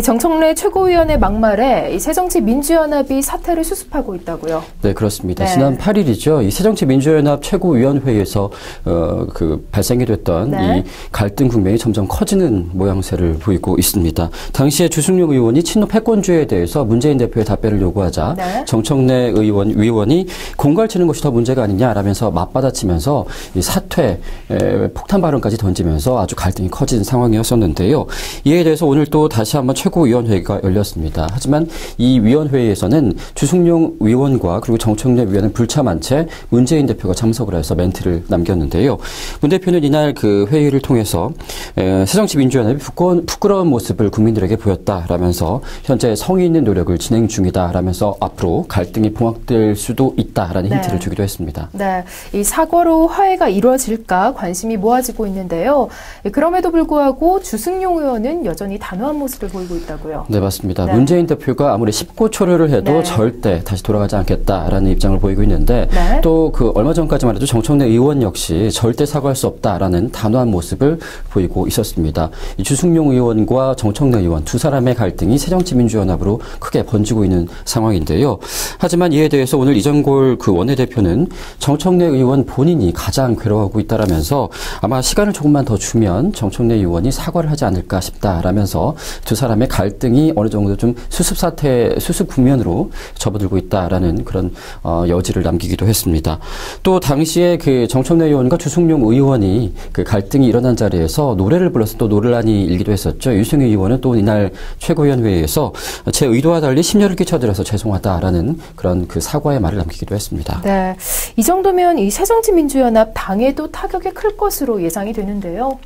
정청래 최고위원의 막말에 새정치민주연합이 사태를 수습하고 있다고요. 네, 그렇습니다. 네. 지난 8일이죠. 이 새정치민주연합 최고위원회에서 어, 그 발생이 됐던 네. 이 갈등 국면이 점점 커지는 모양새를 보이고 있습니다. 당시에 주승용 의원이 친노 패권주의에 대해서 문재인 대표의 답변을 요구하자 네. 정청래 의원 위원이 공갈 치는 것이 더 문제가 아니냐라면서 맞받아치면서 이 사퇴 에, 폭탄 발언까지 던지면서 아주 갈등이 커진 상황이었었는데요. 이에 대해서 오늘 또 다시 한번 최고위원회가 열렸습니다. 하지만 이 위원회에서는 주승용 위원과 그리고 정청래 위원은 불참한 채 문재인 대표가 참석을 해서 멘트를 남겼는데요. 문 대표는 이날 그 회의를 통해서 새정치민주연합이 부끄러 운 모습을 국민들에게 보였다라면서 현재 성의 있는 노력을 진행 중이다라면서 앞으로 갈등이 봉합될 수도 있다라는 네. 힌트를 주기도 했습니다. 네, 이 사과로 화해가 이루어질까 관심이 모아지고 있는데요. 그럼에도 불구하고 주승용 의원은 여전히 단호한 모습을 보이고 있다고요. 네, 맞습니다. 네. 문재인 대표가 아무리 19초를 해도 네. 절대 다시 돌아가지 않겠다라는 입장을 보이고 있는데 네. 또그 얼마 전까지만 해도 정청래 의원 역시 절대 사과할 수 없다라는 단호한 모습을 보이고 있었습니다. 이 주승용 의원과 정청래 의원 두 사람의 갈등이 새정치민주연합으로 크게 번지고 있는 상황인데요. 하지만 이에 대해서 오늘 이정골 그 원내대표는 정청래 의원 본인이 가장 괴로워하고 있다라면서 아마 시간을 조금만 더 주면 정청래 의원이 사과를 하지 않을까 싶다라면서 두 사람 사람의 갈등이 어느 정도 좀 수습 사태, 수습 국면으로 접어들고 있다라는 그런 어, 여지를 남기기도 했습니다. 또 당시에 그 정청래 의원과 주승용 의원이 그 갈등이 일어난 자리에서 노래 를 불러서 또 노래란이 일기도 했었죠. 유승희 의원은 또 이날 최고위원회에서 제 의도와 달리 심려를 끼쳐드려서 죄송하다라는 그런 그 사과의 말을 남기기도 했습니다. 네. 이 정도면 이 새정치민주연합 당에도 타격이 클 것으로 예상이 되는데요.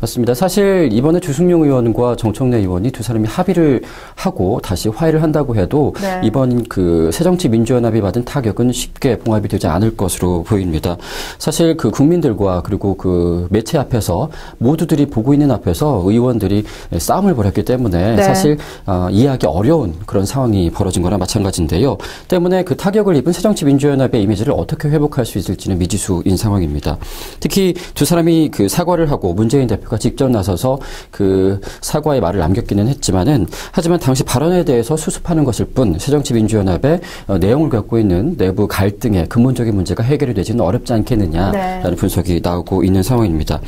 맞습니다. 사실 이번에 주승용 의원과 정청래 의원이 두 사람이 합의를 하고 다시 화해를 한다고 해도 네. 이번 그 새정치민주연합이 받은 타격은 쉽게 봉합이 되지 않을 것으로 보입니다. 사실 그 국민들과 그리고 그 매체 앞에서 모두들이 보고 있는 앞에서 의원들이 싸움을 벌였기 때문에 네. 사실 어, 이해하기 어려운 그런 상황이 벌어진 거나 마찬가지인데요. 때문에 그 타격을 입은 새정치 민주연합의 이미지를 어떻게 회복할 수 있을지는 미지수인 상황입니다. 특히 두 사람이 그 사과를 하고 문재인 대표가 직접 나서서 그 사과의 말을 남겼기는 했지만은 하지만 당시 발언에 대해서 수습하는 것일 뿐 새정치 민주연합의 어, 내용을 갖고 있는 내부 갈등의 근본적인 문제가 해결이 되지는 어렵지 않겠느냐라는 네. 분석이 나오고 있는 상황입니다.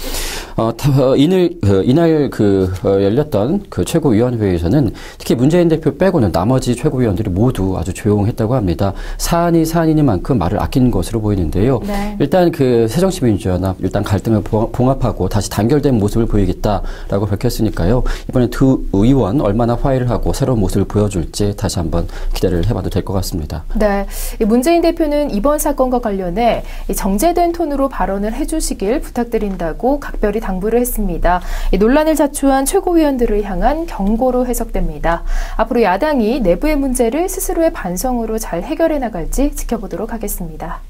어, 어 이날 그, 이날 그 어, 열렸던 그 최고위원회에서는 특히 문재인 대표 빼고는 나머지 최고위원들이 모두 아주 조용했다고 합니다. 사안이 사안이니만큼 말을 아낀 것으로 보이는데요. 네. 일단 그 새정치민주연합 일단 갈등을 봉합하고 다시 단결된 모습을 보이겠다라고 밝혔으니까요. 이번에 두 의원 얼마나 화해를 하고 새로운 모습을 보여줄지 다시 한번 기대를 해봐도 될 것 같습니다. 네, 문재인 대표는 이번 사건과 관련해 정제된 톤으로 발언을 해주시길 부탁드린다고 각별히 당부를 했 습니다. 논란을 자초한 최고위원들을 향한 경고로 해석됩니다. 앞으로 야당이 내부의 문제를 스스로의 반성으로 잘 해결해 나갈지 지켜보도록 하겠습니다.